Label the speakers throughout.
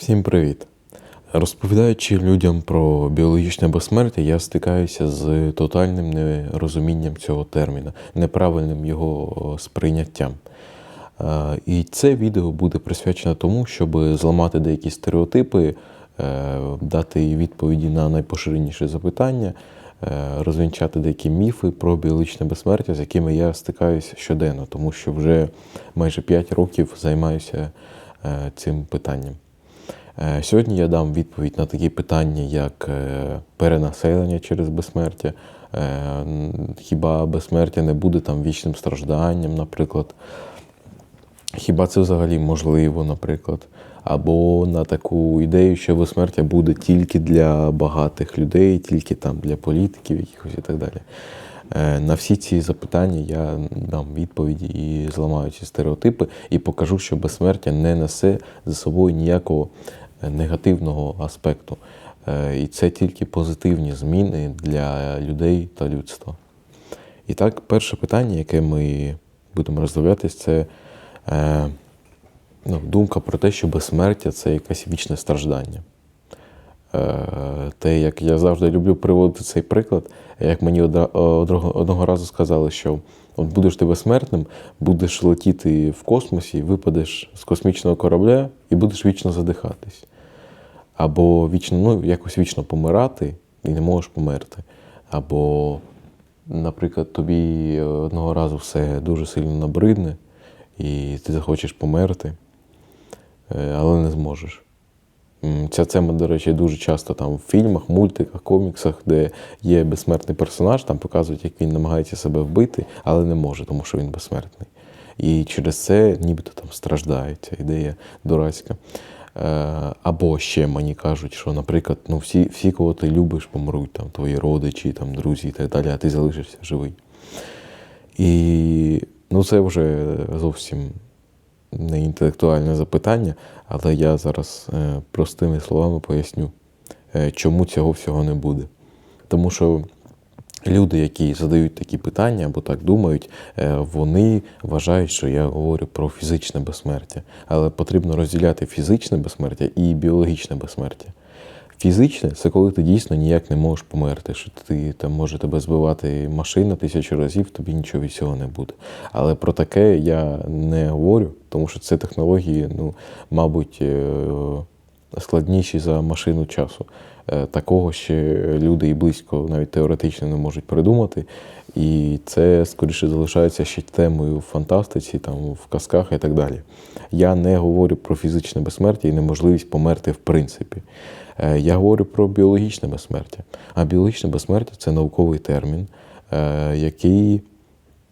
Speaker 1: Всім привіт! Розповідаючи людям про біологічне безсмертя, я стикаюся з тотальним нерозумінням цього терміна, неправильним його сприйняттям. Е, І це відео буде присвячено тому, щоб зламати деякі стереотипи, е, дати відповіді на найпоширеніші запитання, е, розвінчати деякі міфи про біологічне безсмертя, з якими я стикаюся щоденно, тому що вже майже 5 років займаюся е, цим питанням. Е, Сьогодні я дам відповідь на такі питання, як е, перенаселення через безсмертя, е, хіба безсмертя не буде там вічним стражданням, наприклад. Хіба це взагалі можливо, наприклад? Або на таку ідею, що безсмертя буде тільки для багатих людей, тільки там для політиків якихось і так далі. На всі ці запитання я дам відповіді і зламаю ці стереотипи, і покажу, що безсмертя не несе за собою ніякого негативного аспекту. Е, І це тільки позитивні зміни для людей та людства. І так, перше питання, яке ми будемо роздивлятись, це е, ну, думка про те, що безсмертя це якесь вічне страждання. Е, те, як я завжди люблю приводити цей приклад, як мені одного разу сказали, що от будеш ти безсмертним, будеш летіти в космосі, випадеш з космічного корабля і будеш вічно задихатись. Або вічно, ну, якось вічно помирати і не можеш померти. Або, наприклад, тобі одного разу все дуже сильно набридне, і ти захочеш померти, е, але не зможеш. Ця тема, до речі, дуже часто там в фільмах, мультиках, коміксах, де є безсмертний персонаж, там показують, як він намагається себе вбити, але не може, тому що він безсмертний. І через це нібито там страждає ідея дурацька. Е, Або ще мені кажуть, що, наприклад, ну, всі, всі, кого ти любиш, помруть, там, твої родичі, там, друзі і так далі, а ти залишишся живий. І ну, це вже зовсім не інтелектуальне запитання, але я зараз е, простими словами поясню, е, чому цього всього не буде. Тому що люди, які задають такі питання або так думають, е, вони вважають, що я говорю про фізичне безсмертя. Але потрібно розділяти фізичне безсмертя і біологічне безсмертя. Фізичне це коли ти дійсно ніяк не можеш померти, що ти там може тебе збивати машина тисячу разів, тобі нічого від цього не буде. Але про таке я не говорю, тому що це технології, ну, мабуть, е, складніші за машину часу. Е, Такого ще люди і близько навіть теоретично не можуть придумати. І це скоріше залишається ще темою в фантастиці, там, в казках і так далі. Я не говорю про фізичне безсмертя і неможливість померти в принципі. Е, Я говорю про біологічне безсмертя. А біологічне безсмертя це науковий термін, е, який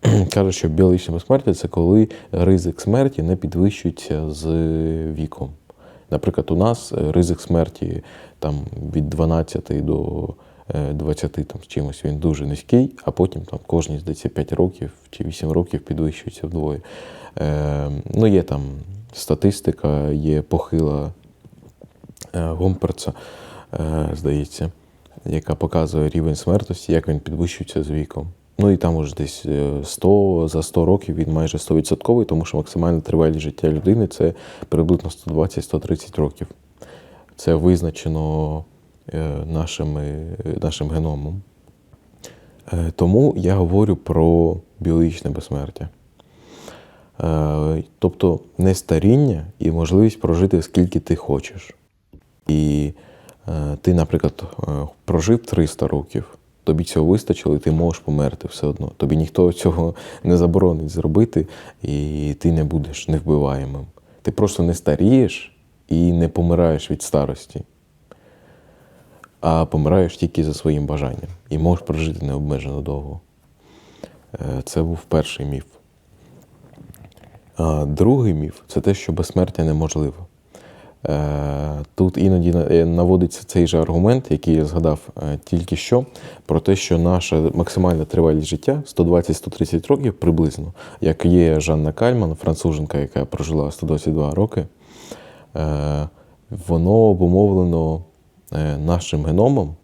Speaker 1: каже, що біологічне безсмертя це коли ризик смерті не підвищується з віком. Наприклад, у нас е, ризик смерті там, від 12 до е, 20 там, з чимось він дуже низький, а потім там, кожні, здається, 5 років чи 8 років підвищується вдвоє. Е, ну, є там статистика, є похила е, Гомперца, е, здається, яка показує рівень смертності, як він підвищується з віком. Ну і там уже десь е, 100, за 100 років він майже 100%, тому що максимальна тривалість життя людини це приблизно 120-130 років. Це визначено е, нашими, нашим геномом. Е, Тому я говорю про біологічне безсмертя. Е, Тобто не старіння і можливість прожити скільки ти хочеш. І е, ти, наприклад, е, прожив 300 років, тобі цього вистачило, і ти можеш померти все одно. Тобі ніхто цього не заборонить зробити, і ти не будеш невбиваємим. Ти просто не старієш і не помираєш від старості, а помираєш тільки за своїм бажанням і можеш прожити необмежено довго. Е, Це був перший міф. А другий міф це те, що безсмертя неможливо. Е, Тут іноді е, наводиться цей же аргумент, який я згадав е, тільки що, про те, що наша максимальна тривалість життя 120-130 років приблизно, як є Жанна Кальман, француженка, яка прожила 122 роки, воно обумовлено нашим геномом,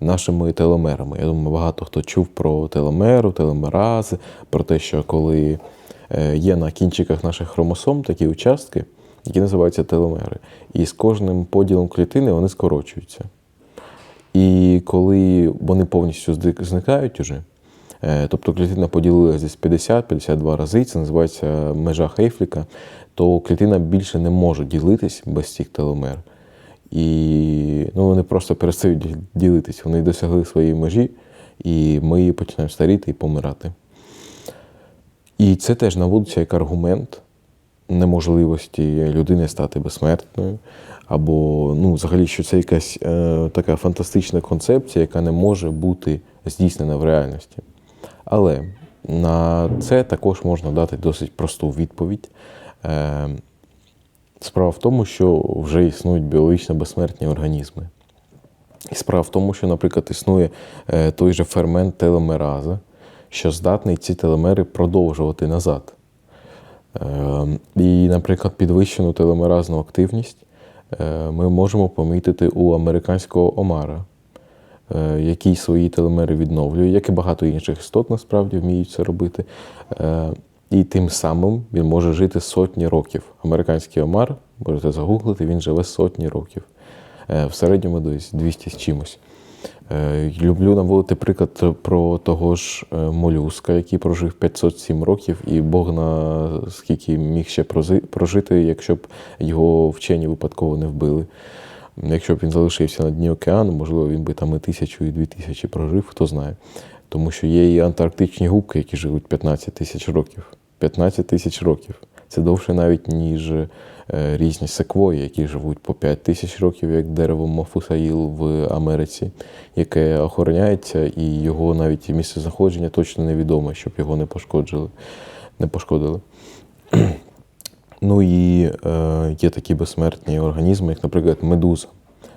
Speaker 1: нашими теломерами. Я думаю, багато хто чув про теломеру, телемерази, про те, що коли є на кінчиках наших хромосом такі участки, які називаються теломери. І з кожним поділом клітини вони скорочуються. І коли вони повністю зникають уже, е, тобто клітина поділилася десь 50-52 рази, це називається межа Хейфліка, то клітина більше не може ділитись без цих теломер. І ну, вони просто перестають ділитись, вони досягли своєї межі, і ми починаємо старіти і помирати. І це теж наводиться як аргумент неможливості людини стати безсмертною, або ну, взагалі, що це якась е, така фантастична концепція, яка не може бути здійснена в реальності. Але на це також можна дати досить просту відповідь. Е, справа в тому, що вже існують біологічно безсмертні організми. І справа в тому, що, наприклад, існує е, той же фермент телемераза, що здатний ці телемери продовжувати назад. Е, І, наприклад, підвищену телемеразну активність е, ми можемо помітити у американського омара, е, який свої телемери відновлює, як і багато інших істот насправді вміють це робити. Е, І тим самим він може жити сотні років. Американський омар, можете загуглити, він живе сотні років. В середньому десь 200 з чимось. Е, Люблю наводити приклад про того ж е, молюска, який прожив 507 років, і Бог на скільки міг ще прожити, якщо б його вчені випадково не вбили. Якщо б він залишився на дні океану, можливо, він би там і тисячу, і дві тисячі прожив, хто знає. Тому що є і антарктичні губки, які живуть 15 тисяч років. 15 тисяч років. Це довше навіть, ніж різні секвої, які живуть по 5 тисяч років, як дерево Мафусаїл в Америці, яке охороняється, і його навіть місце знаходження точно невідоме, щоб його не пошкоджили. Не пошкодили. Ну і е, є такі безсмертні організми, як, наприклад, медуза.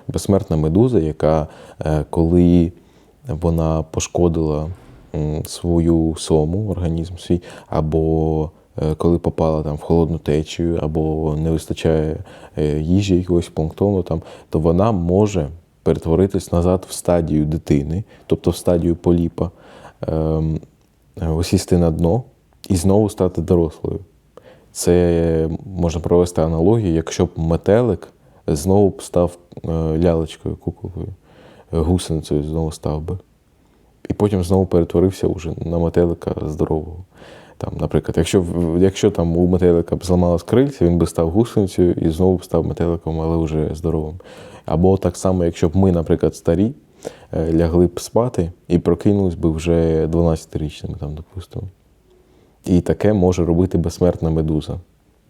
Speaker 1: Безсмертна медуза, яка е, коли вона пошкодила свою сому, організм свій, або е, коли попала там в холодну течію, або не вистачає е, їжі якогось планктону, там, то вона може перетворитись назад в стадію дитини, тобто в стадію поліпа, ем, е, осісти на дно і знову стати дорослою. Це можна провести аналогію, якщо б метелик знову б став е, лялечкою, куколкою, е, гусеницею знову став би. І потім знову перетворився уже на метелика здорового. Там, наприклад, якщо, якщо там у метелика б зламалось крильця, він би став гусеницею і знову б став метеликом, але вже здоровим. Або так само, якщо б ми, наприклад, старі, е, лягли б спати і прокинулись би вже 12-річними, там, допустимо. І таке може робити безсмертна медуза.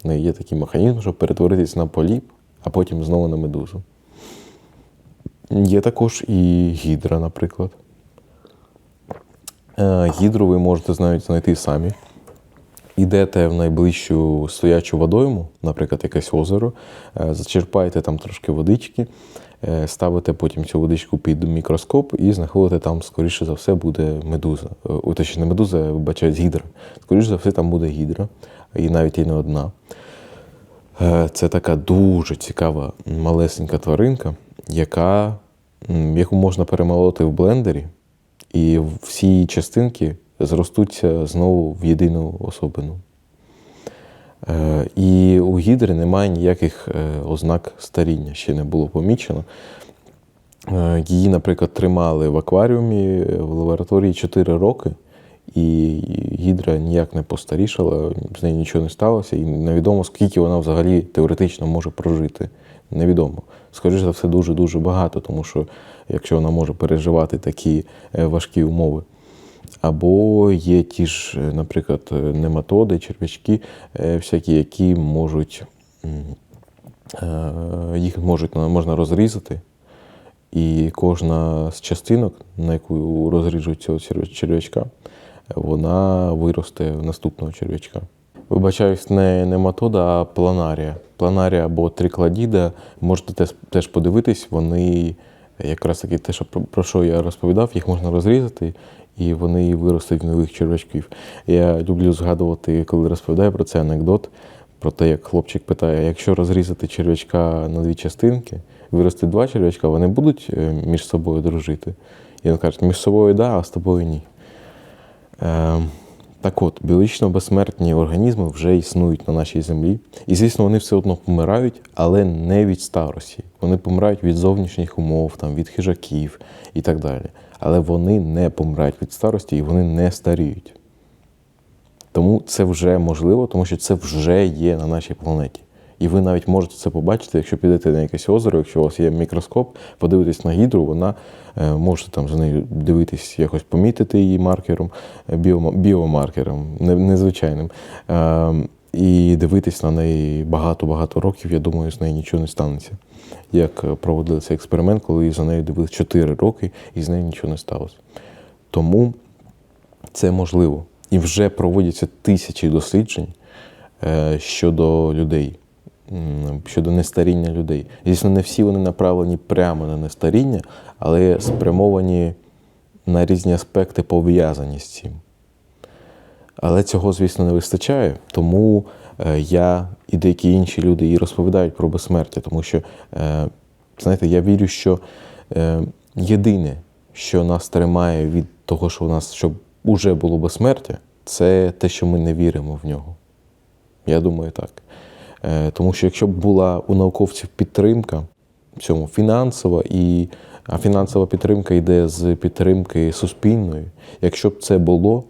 Speaker 1: Є такий механізм, щоб перетворитись на поліп, а потім знову на медузу. Є також і гідра, наприклад. Е, Гідру ви можете знайти самі. Ідете в найближчу стоячу водойму, наприклад, якесь озеро, е, зачерпаєте там трошки водички, е, ставите потім цю водичку під мікроскоп і знаходите там, скоріше за все, буде медуза. Е, точніше, не медуза, вибачаюсь, гідра. Скоріше за все, там буде гідра, і навіть і не одна. Це така дуже цікава малесенька тваринка, яка, яку можна перемолоти в блендері, і всі частинки зростуться знову в єдину особину. Е, І у гідри немає ніяких е, ознак старіння, ще не було помічено. Е, Її, наприклад, тримали в акваріумі е, в лабораторії 4 роки, і гідра ніяк не постарішала, з нею нічого не сталося, і невідомо, скільки вона взагалі теоретично може прожити. Невідомо. Скоріше за все, дуже-дуже багато, тому що якщо вона може переживати такі е, важкі умови. Або є ті ж, е, наприклад, е, нематоди, черв'ячки, е, всякі, які можуть їх можуть можна розрізати, і кожна з частинок, на яку розріжуть цього черв'ячка, вона виросте в наступного черв'ячка. Вибачаюсь, не нематода, а планарія. Планарія або трикладіда. Можете теж, подивитись, вони якраз таки те, що про що я розповідав, їх можна розрізати, і вони виростуть в нових черв'ячків. Я люблю згадувати, коли розповідаю про це анекдот, про те, як хлопчик питає, якщо розрізати черв'ячка на дві частинки, вирости два черв'ячка, вони будуть е, між собою дружити. І він каже, між собою да, а з тобою ні. Е, Так от, біологічно безсмертні організми вже існують на нашій землі. І, звісно, вони все одно помирають, але не від старості. Вони помирають від зовнішніх умов, там, від хижаків і так далі. Але вони не помирають від старості і вони не старіють. Тому це вже можливо, тому що це вже є на нашій планеті. І ви навіть можете це побачити, якщо підете на якесь озеро, якщо у вас є мікроскоп, подивитесь на гідру, вона е, можете там за нею дивитись, якось помітити її маркером, е, біомаркером, незвичайним. І дивитись на неї багато-багато років, я думаю, з нею нічого не станеться. Як е, проводили цей експеримент, коли за нею дивились 4 роки і з нею нічого не сталося. Тому це можливо. І вже проводяться тисячі досліджень е, щодо людей, щодо нестаріння людей. Звісно, не всі вони направлені прямо на нестаріння, але спрямовані на різні аспекти пов'язані з цим. Але цього, звісно, не вистачає, тому е, я і деякі інші люди і розповідають про безсмертя, тому що, е, знаєте, я вірю, що е, єдине, що нас тримає від того, що у нас щоб уже було безсмертя, це те, що ми не віримо в нього. Я думаю, так. Тому що якщо б була у науковців підтримка цьому фінансова, і, а фінансова підтримка йде з підтримки суспільної, якщо б це було,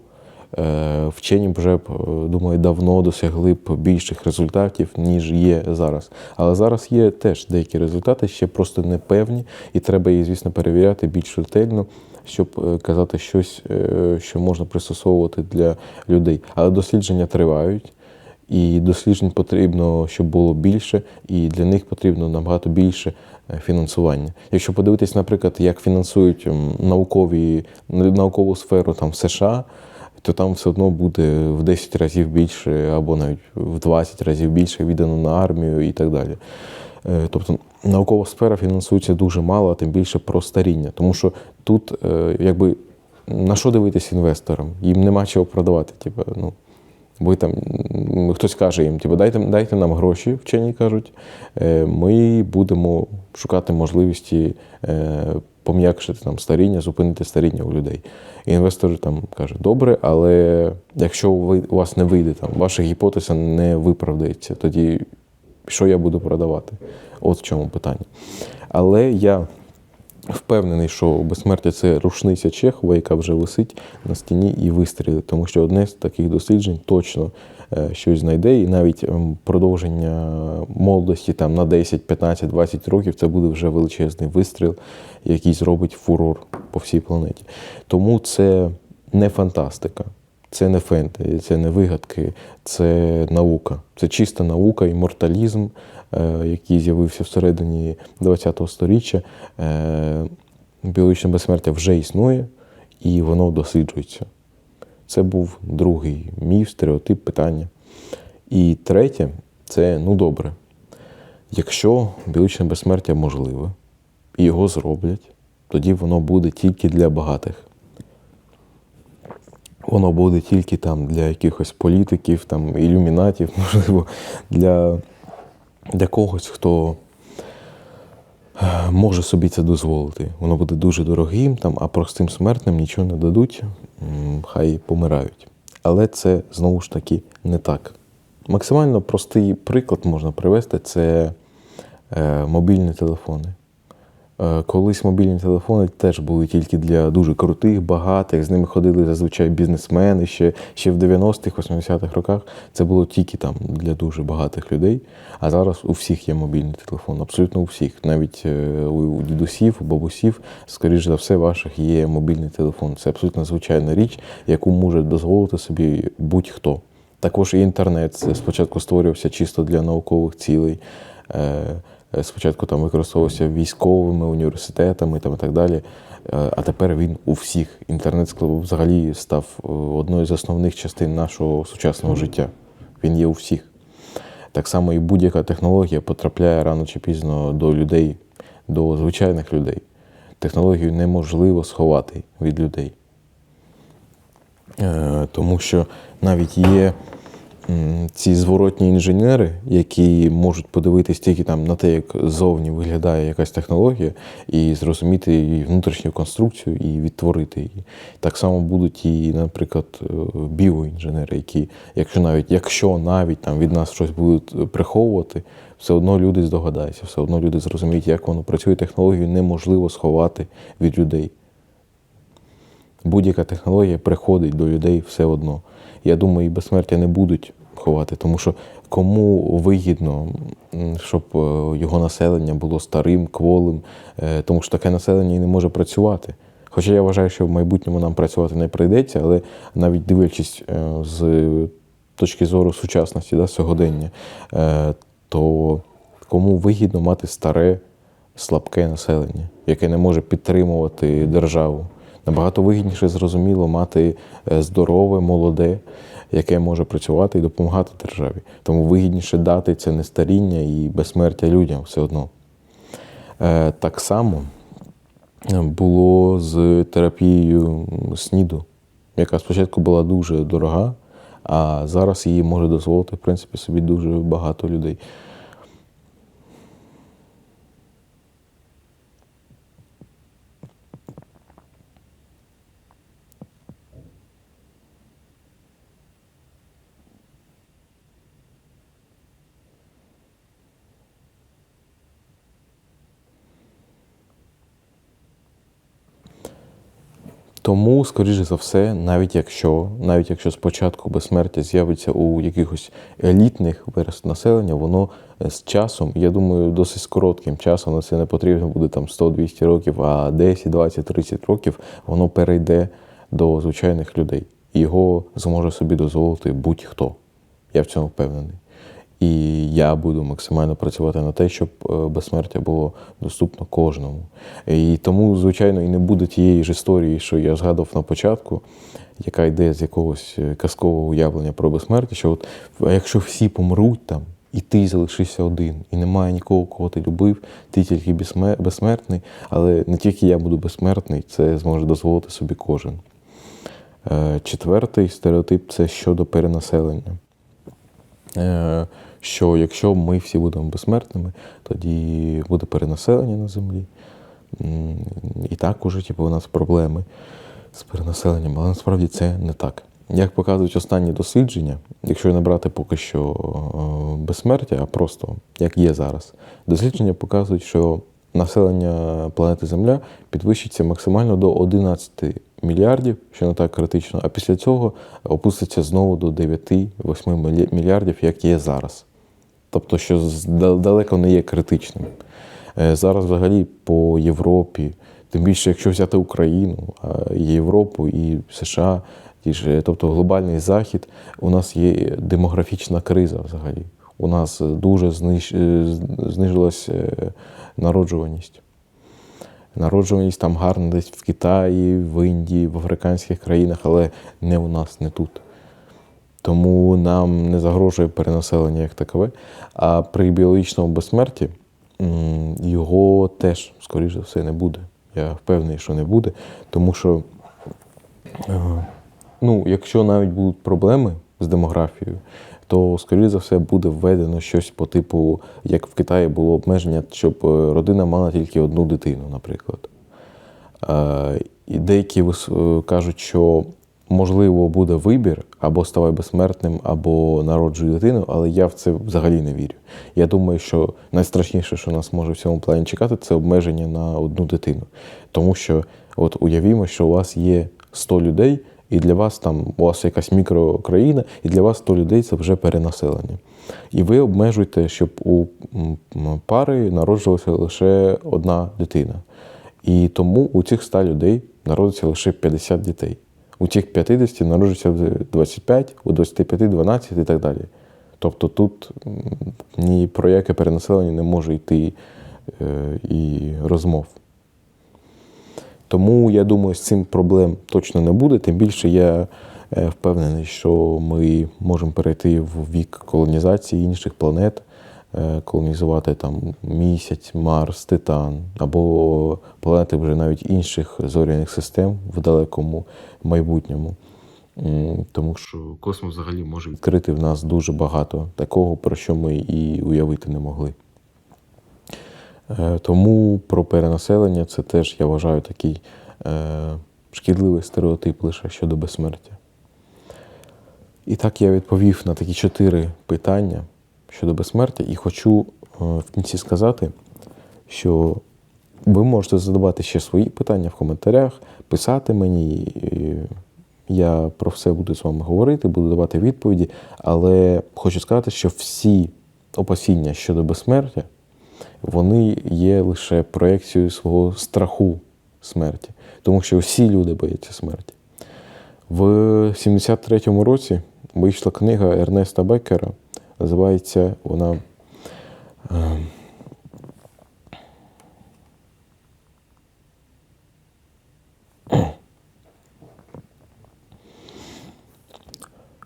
Speaker 1: вчені вже е, думаю, давно досягли б більших результатів, ніж є зараз. Але зараз є теж деякі результати, ще просто непевні, і треба їх, звісно, перевіряти більш ретельно, щоб е, казати щось, е, що можна пристосовувати для людей. Але дослідження тривають. І досліджень потрібно, щоб було більше, і для них потрібно набагато більше е, фінансування. Якщо подивитись, наприклад, як фінансують наукові, наукову сферу там в США, то там все одно буде в 10 разів більше, або навіть в 20 разів більше віддано на армію і так далі. Е, Тобто наукова сфера фінансується дуже мало, а тим більше про старіння. Тому що тут, е, якби, на що дивитись інвесторам? Їм нема чого продавати. Типу, ну, Бо там хтось каже їм, типу, дайте, дайте нам гроші, вчені кажуть, е, ми будемо шукати можливості пом'якшити там старіння, зупинити старіння у людей. І інвестор там каже, добре, але якщо у вас не вийде, там, ваша гіпотеза не виправдається, тоді що я буду продавати? От в чому питання. Але я впевнений, що безсмертя це рушниця Чехова, яка вже висить на стіні і вистрілить, тому що одне з таких досліджень точно е, щось знайде, і навіть ем, продовження молодості там на 10, 15, 20 років це буде вже величезний вистріл, який зробить фурор по всій планеті. Тому це не фантастика. Це не фентезі, це не вигадки, це наука. Це чиста наука, імморталізм, е, який з'явився всередині ХХ століття. Е, Біологічне безсмертя вже існує і воно досліджується. Це був другий міф, стереотип, питання. І третє це ну добре. Якщо біологічне безсмертя можливе і його зроблять, тоді воно буде тільки для багатих воно буде тільки там для якихось політиків, там, ілюмінатів, можливо, для, для когось, хто е, може собі це дозволити. Воно буде дуже дорогим, там, а простим смертним нічого не дадуть, хай помирають. Але це знову ж таки не так. Максимально простий приклад можна привести це е, мобільні телефони. Е, Колись мобільні телефони теж були тільки для дуже крутих, багатих. З ними ходили зазвичай бізнесмени. Ще, ще в 90-х, 80-х роках це було тільки там для дуже багатих людей. А зараз у всіх є мобільний телефон, абсолютно у всіх. Навіть е, у дідусів, у бабусів, скоріш за все, ваших є мобільний телефон. Це абсолютно звичайна річ, яку може дозволити собі будь-хто. Також і інтернет спочатку створювався чисто для наукових цілей. Е, Спочатку там використовувався військовими університетами там, і так далі. Е, А тепер він у всіх. Інтернет взагалі став е, одною з основних частин нашого сучасного життя. Він є у всіх. Так само і будь-яка технологія потрапляє рано чи пізно до людей, до звичайних людей. Технологію неможливо сховати від людей. Тому що навіть є ці зворотні інженери, які можуть подивитись тільки там на те, як зовні виглядає якась технологія, і зрозуміти її внутрішню конструкцію і відтворити її. Так само будуть і, наприклад, е, біоінженери, які, якщо навіть якщо навіть там від нас щось будуть приховувати, все одно люди здогадаються, все одно люди зрозуміють, як воно працює. Технологію неможливо сховати від людей. Будь-яка технологія приходить до людей все одно. Я думаю, і безсмертя не будуть ховати, тому що кому вигідно, щоб е, його населення було старим, кволим, е, тому що таке населення і не може працювати. Хоча я вважаю, що в майбутньому нам працювати не прийдеться, але навіть дивлячись е, з точки зору сучасності, да, сьогодення, то кому вигідно мати старе, слабке населення, яке не може підтримувати державу. Набагато вигідніше, зрозуміло, мати здорове, молоде, яке може працювати і допомагати державі. Тому вигідніше дати це не старіння і безсмертя людям все одно. Е, Так само е, було з терапією СНІДу, яка спочатку була дуже дорога, а зараз її може дозволити, в принципі, собі дуже багато людей. Тому, скоріше за все, навіть якщо, навіть якщо спочатку безсмертя з'явиться у якихось елітних верст населення, воно е, з часом, я думаю, досить коротким часом на це не потрібно буде там 100-200 років, а 10, 20, 30 років воно перейде до звичайних людей. Його зможе собі дозволити будь-хто. Я в цьому впевнений. І я буду максимально працювати на те, щоб е, безсмертя було доступно кожному. І тому, звичайно, і не буде тієї ж історії, що я згадував на початку, яка йде з якогось е, казкового уявлення про безсмертя, що от якщо всі помруть там, і ти залишишся один, і немає нікого, кого ти любив, ти тільки безсмертний, але не тільки я буду безсмертний, це зможе дозволити собі кожен. Е, Четвертий стереотип це щодо перенаселення. Що якщо ми всі будемо безсмертними, тоді буде перенаселення на землі. І так уже типу, у нас проблеми з перенаселенням, але насправді це не так. Як показують останні дослідження, якщо не брати поки що е, безсмертя, а просто як є зараз, дослідження показують, що населення планети Земля підвищиться максимально до 11 мільярдів, що не так критично, а після цього опуститься знову до 9-8 мільярдів, як є зараз. Тобто, що далеко не є критичним. Е, Зараз взагалі по Європі, тим більше, якщо взяти Україну, Європу і США, тобто глобальний захід, у нас є демографічна криза взагалі. У нас дуже зниж, е, з- знизилась е, народжуваність. Народжуваність там гарна десь в Китаї, в Індії, в африканських країнах, але не у нас, не тут. Тому нам не загрожує перенаселення як такове. А при біологічному безсмерті його теж, скоріш за все, не буде. Я впевнений, що не буде, тому що, е, ну, якщо навіть будуть проблеми з демографією, то, скоріш за все, буде введено щось по типу, як в Китаї було обмеження, щоб е, родина мала тільки одну дитину, наприклад. Е, І деякі кажуть, що можливо буде вибір або ставай безсмертним, або народжуй дитину, але я в це взагалі не вірю. Я думаю, що найстрашніше, що нас може в цьому плані чекати, це обмеження на одну дитину. Тому що, от уявімо, що у вас є 100 людей, і для вас там у вас якась мікрокраїна, і для вас 100 людей це вже перенаселення. І ви обмежуєте, щоб у пари народжувалася лише одна дитина. І тому у цих 100 людей народиться лише 50 дітей. У цих 50 народжується 25, у 25 12 і так далі. Тобто тут ні про яке перенаселення не може йти е, і розмов. Тому я думаю, з цим проблем точно не буде. Тим більше я е, впевнений, що ми можемо перейти в вік колонізації інших планет, колонізувати там місяць, Марс, Титан або планети вже навіть інших зоряних систем в далекому майбутньому. Тому що космос взагалі може відкрити в нас дуже багато такого, про що ми і уявити не могли. Е, Тому про перенаселення це теж, я вважаю, такий е, шкідливий стереотип лише щодо безсмертя. І так я відповів на такі чотири питання щодо безсмертя, і хочу е, в кінці сказати, що ви можете задавати ще свої питання в коментарях, писати мені. Я про все буду з вами говорити, буду давати відповіді, але хочу сказати, що всі опасіння щодо безсмертя вони є лише проекцією свого страху смерті, тому що всі люди бояться смерті. В 73-му році вийшла книга Ернеста Беккера, називається вона. е,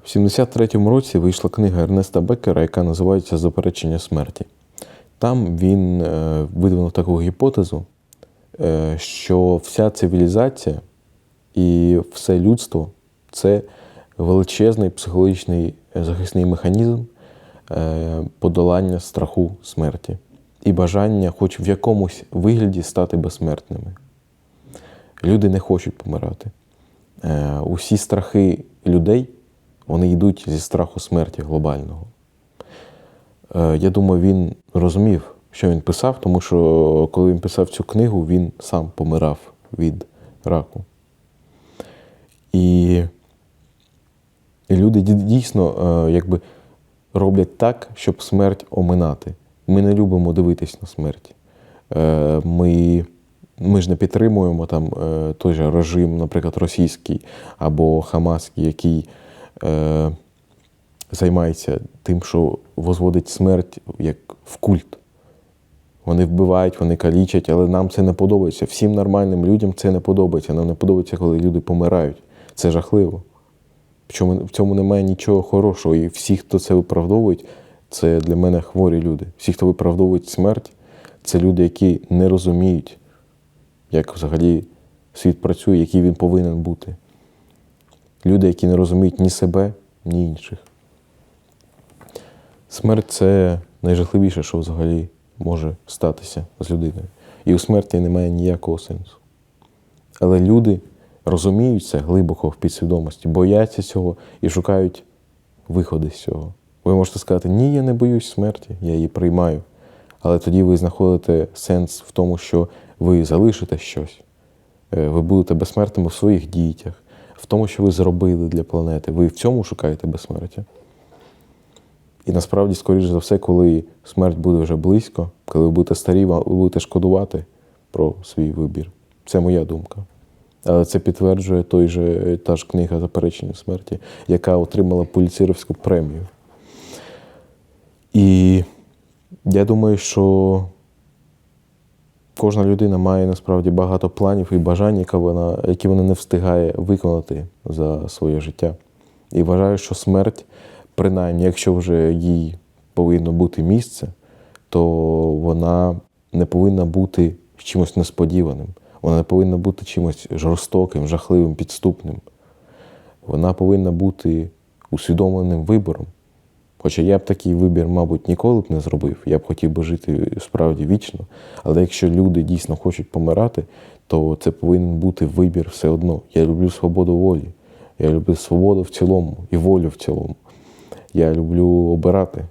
Speaker 1: В 73-му році вийшла книга Ернеста Беккера, яка називається Заперечення смерті. Там він е, видвинув таку гіпотезу, е, що вся цивілізація і все людство це величезний психологічний захисний механізм е, подолання страху смерті і бажання, хоч в якомусь вигляді, стати безсмертними. Люди не хочуть помирати. Е, Усі страхи людей вони йдуть зі страху смерті глобального. Е, Я думаю, він розумів, що він писав, тому що коли він писав цю книгу, він сам помирав від раку. І люди дійсно е, якби роблять так, щоб смерть оминати. Ми не любимо дивитись на смерть. Е, Ми, ми ж не підтримуємо там е, той же режим, наприклад, російський або хамаський, який е, займається тим, що возводить смерть як в культ. Вони вбивають, вони калічать, але нам це не подобається. Всім нормальним людям це не подобається. Нам не подобається, коли люди помирають. Це жахливо. В цьому немає нічого хорошого. І всі, хто це виправдовують, це для мене хворі люди. Всі, хто виправдовують смерть, це люди, які не розуміють, як взагалі світ працює, який він повинен бути. Люди, які не розуміють ні себе, ні інших. Смерть це найжахливіше, що взагалі може статися з людиною. І у смерті немає ніякого сенсу. Але люди розуміють це глибоко в підсвідомості, бояться цього і шукають виходи з цього. Ви можете сказати, ні, я не боюсь смерті, я її приймаю. Але тоді ви знаходите сенс в тому, що ви залишите щось. Е, Ви будете безсмертними в своїх дітях, в тому, що ви зробили для планети. Ви в цьому шукаєте безсмертя. І насправді, скоріш за все, коли смерть буде вже близько, коли ви будете старі, ви будете шкодувати про свій вибір. Це моя думка. Але це підтверджує той же, та ж книга Заперечення смерті, яка отримала поліцейську премію. І я думаю, що кожна людина має насправді багато планів і бажань, які вона, які вона не встигає виконати за своє життя. І вважаю, що смерть, принаймні, якщо вже їй повинно бути місце, то вона не повинна бути чимось несподіваним. Вона не повинна бути чимось жорстоким, жахливим, підступним. Вона повинна бути усвідомленим вибором. Хоча я б такий вибір, мабуть, ніколи б не зробив. Я б хотів би жити справді вічно. Але якщо люди дійсно хочуть помирати, то це повинен бути вибір все одно. Я люблю свободу волі. Я люблю свободу в цілому і волю в цілому. Я люблю обирати.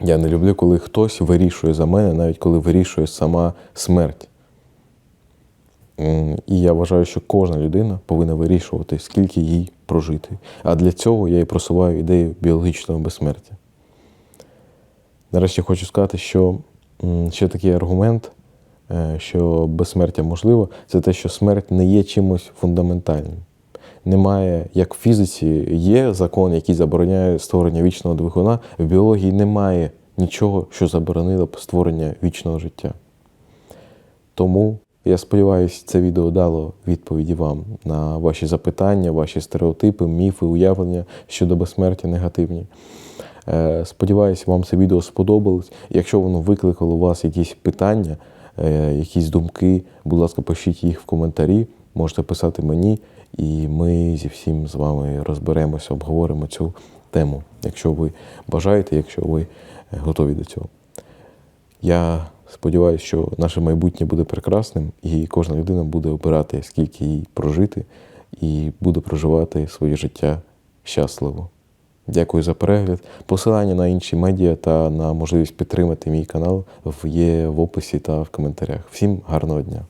Speaker 1: Я не люблю, коли хтось вирішує за мене, навіть коли вирішує сама смерть. М, І я вважаю, що кожна людина повинна вирішувати, скільки їй прожити. А для цього я і просуваю ідею біологічного безсмертя. Нарешті хочу сказати, що ще такий аргумент, е, що безсмертя можливо, це те, що смерть не є чимось фундаментальним. Немає, як в фізиці є закон, який забороняє створення вічного двигуна, в біології немає нічого, що заборонило б створення вічного життя. Тому я сподіваюся, це відео дало відповіді вам на ваші запитання, ваші стереотипи, міфи, уявлення щодо безсмертя негативні. Е, Сподіваюся, вам це відео сподобалось. Якщо воно викликало у вас якісь питання, е, якісь думки, будь ласка, пишіть їх в коментарі, можете писати мені, І ми зі всім з вами розберемося, обговоримо цю тему, якщо ви бажаєте, якщо ви е, готові до цього. Я сподіваюся, що наше майбутнє буде прекрасним, і кожна людина буде обирати, скільки їй прожити, і буде проживати своє життя щасливо. Дякую за перегляд. Посилання на інші медіа та на можливість підтримати мій канал є в описі та в коментарях. Всім гарного дня!